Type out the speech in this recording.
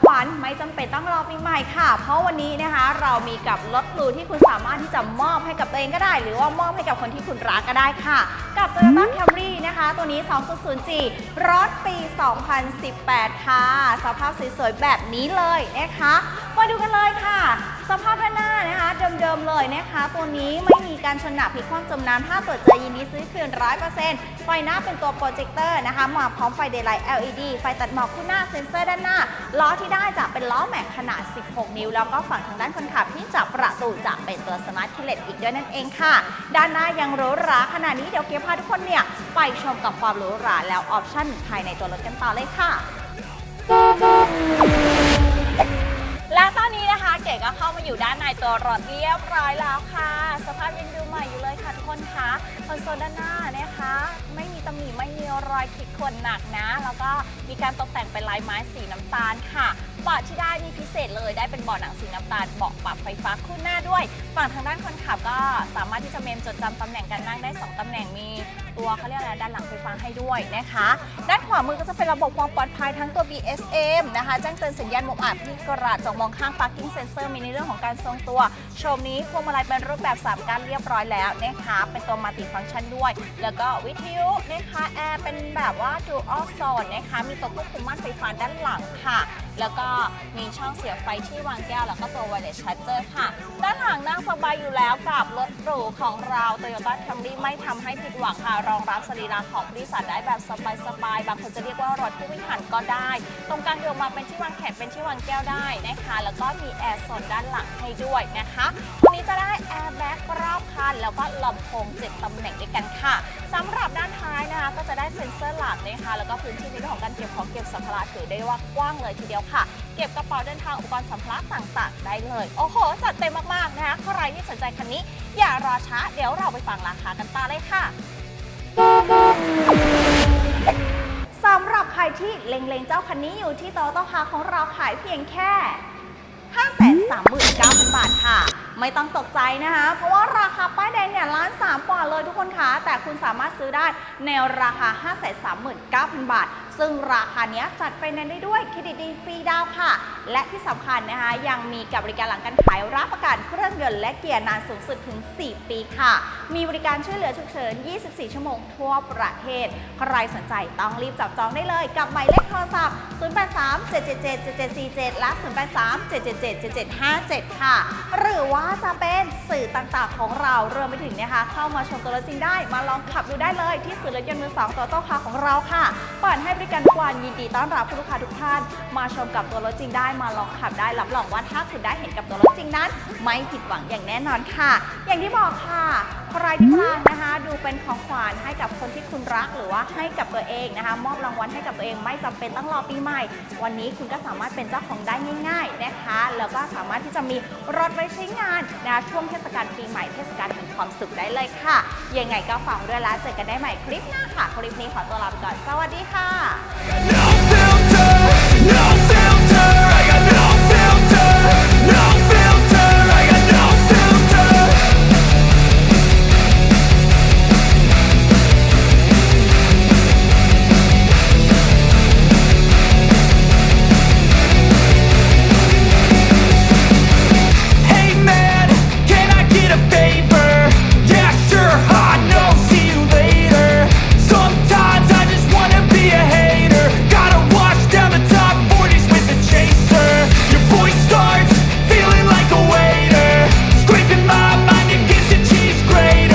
ขวัญไม่จำเป็นต้องรอปีใหม่ค่ะ เพราะวันนี้นะคะ เรามีกับรถหรูที่คุณสามารถที่จะมอบให้กับตัวเองก็ได้ หรือว่ามอบให้กับคนที่คุณรักก็ได้ค่ะ กับ Toyota Camry นะคะ ตัวนี้ 2.0G รถปี 2018 ค่ะ สภาพสวยๆแบบนี้เลยนะคะ มาดูกันเลย ดิมเลยนะคะ ตัวนี้ไม่มีการชนหนักพลิกคว่ำจมน้ำถ้าตรวจเจอยินดีซื้อคืน 100%ไฟหน้าเป็นตัวโปรเจคเตอร์นะคะมาพร้อมไฟเดย์ไลท์ LED ไฟตัดหมอกคู่หน้าเซ็นเซอร์ด้านหน้า ล้อที่ได้จะเป็นล้อแม็กขนาด 16 นิ้ว แล้วก็ฝั่งทางด้านคนขับที่จับประตูจะเป็นตัวสมาร์ทคีเลตอีกด้วยนั่นเองค่ะ ด้านหน้ายังหรูหราขนาดนี้เดี๋ยวเกียร์พาทุกคนเนี่ยไปชมกับความหรูหราแล้วออปชั่นภายในตัวรถกันต่อเลยค่ะและตอนนี้นะคะ เก๋ก็เข้ามาอยู่ด้านในตัวรถเรียบร้อยแล้วค่ะ สภาพยังดูใหม่อยู่เลยค่ะทุกคนคะคอนโซลด้านหน้านะคะ ไม่มีตำหนิไม่มีรอยขีดข่วนหนักนะ แล้วก็มีการตกแต่งเป็นลายไม้สีน้ำตาลค่ะเบาะที่ได้นี่พิเศษเลยได้เป็นเบาะหนังสีน้ำตาลเบาะปรับไฟฟ้าคู่หน้าด้วย ฝั่งทางด้านคนขับก็สามารถที่จะเมมจดจำตำแหน่งการนั่งได้สองตำแหน่งมี ตัวเขาเรียกอะไรด้านหลังไฟฟ้าให้ด้วยนะคะ ด้านขวามือก็จะเป็นระบบความปลอดภัยทั้งตัว BSM นะคะแจ้งเตือนสัญญาณมุมอับที่กระจกมองข้าง parking sensor มีในเรื่องของการทรงตัว โชมนี้พวงมาลัยเป็นรูปแบบ3การเรียบร้อยแล้วนะคะเป็นตัวมัลติฟังก์ชันด้วย แล้วก็วิทยุนะคะแอร์เป็นแบบว่า dual zone นะคะมีตัวควบคุมม่านไฟฟ้าด้านหลังค่ะแล้วก็มีช่องเสียบไฟที่วางแก้ว แล้วก็ตัว wireless charger ค่ะ ด้านหลังนั่งสบายอยู่แล้วกับรถหรูของเรา Toyota Camry ไม่ทำให้ผิดหวังค่ะรองรับสรีระของผู้โดยสารได้แบบสบายๆ บางคนจะเรียกว่ารถผู้วิหารก็ได้ ตรงกลางเดียวมาเป็นที่วางแขนเป็นที่วางแก้วได้นะคะ แล้วก็มีแอร์โซนด้านหลังให้ด้วยนะคะวันนี้จะได้แอร์แบ็กรอบคัน แล้วก็ลำโพงเจ็ดตำแหน่งด้วยกันค่ะสำหรับด้านท้ายนะคะก็จะได้เซ็นเซอร์หลักนะคะ แล้วก็พื้นที่ในเรื่องของการเก็บของเก็บสัมภาระถือได้ว่ากว้างเลยทีเดียวค่ะ เก็บกระเป๋าเดินทางอุปกรณ์สัมภาระต่างๆ ได้เลย โอ้โห จัดเต็มมากๆนะคะ ใครที่สนใจคันนี้ อย่ารอช้า เดี๋ยวเราไปฟังราคากันต่อเลยค่ะ สำหรับใครที่เล็งๆเจ้าคันนี้อยู่ที่โตโต้คาของเราขายเพียงแค่ 539,000 บาทค่ะ ไม่ต้องตกใจนะคะ เพราะว่าราคาป้ายแดงเนี่ยล้านสามกว่าเลยทุกคนคะ แต่คุณสามารถซื้อได้ในราคา 539,000 บาท ซึ่งราคาเนี้ยจัดไปในได้ด้วยเครดิตดีฟรีดาวค่ะ และที่สำคัญนะคะ ยังมีกับบริการหลังการขายรับประกันเครื่องยนต์และเกียร์นานสูงสุดถึง 4 ปีค่ะ มีบริการช่วยเหลือฉุกเฉิน 24 ชั่วโมงทั่วประเทศ ใครสนใจต้องรีบจับจองได้เลยกับหมายเลขโทรศัพท์ 083 777 7747 และ 083 777 7757 ค่ะ หรือว่าจะเป็นสื่อต่างๆของเรารวมไปถึงนะคะ เข้ามาชมตัวรถจริงได้ มาลองขับดูได้เลยที่ศูนย์รถยนต์มือสองตัวโต้คาของเราค่ะเปิดให้บริการทุกวันยินดีต้อนรับคุณลูกค้าทุกท่าน มาชมกับตัวรถจริงได้มาลองขับได้รับรองว่าถ้าคุณได้เห็นกับตัวรถจริงนั้น ไม่ผิดหวังอย่างแน่นอนค่ะ อย่างที่บอกค่ะใครที่กำลังนะคะ ดูเป็นของขวัญให้กับคนที่คุณรักหรือว่าให้กับตัวเองนะคะ มอบรางวัลให้กับตัวเองไม่จำเป็นต้องรอปีใหม่ วันนี้คุณก็สามารถเป็นเจ้าของได้ง่าย ๆนะคะ แล้วก็สามารถที่จะมีรถไว้ใช้งานนะคะช่วงเทศกาลปีใหม่เทศกาลแห่งความสุขได้เลยค่ะ ยังไงก็ฝากด้วยแล้วเจอกันได้ใหม่คลิปหน้าค่ะคลิปนี้ขอตัวลาไปก่อนสวัสดีค่ะ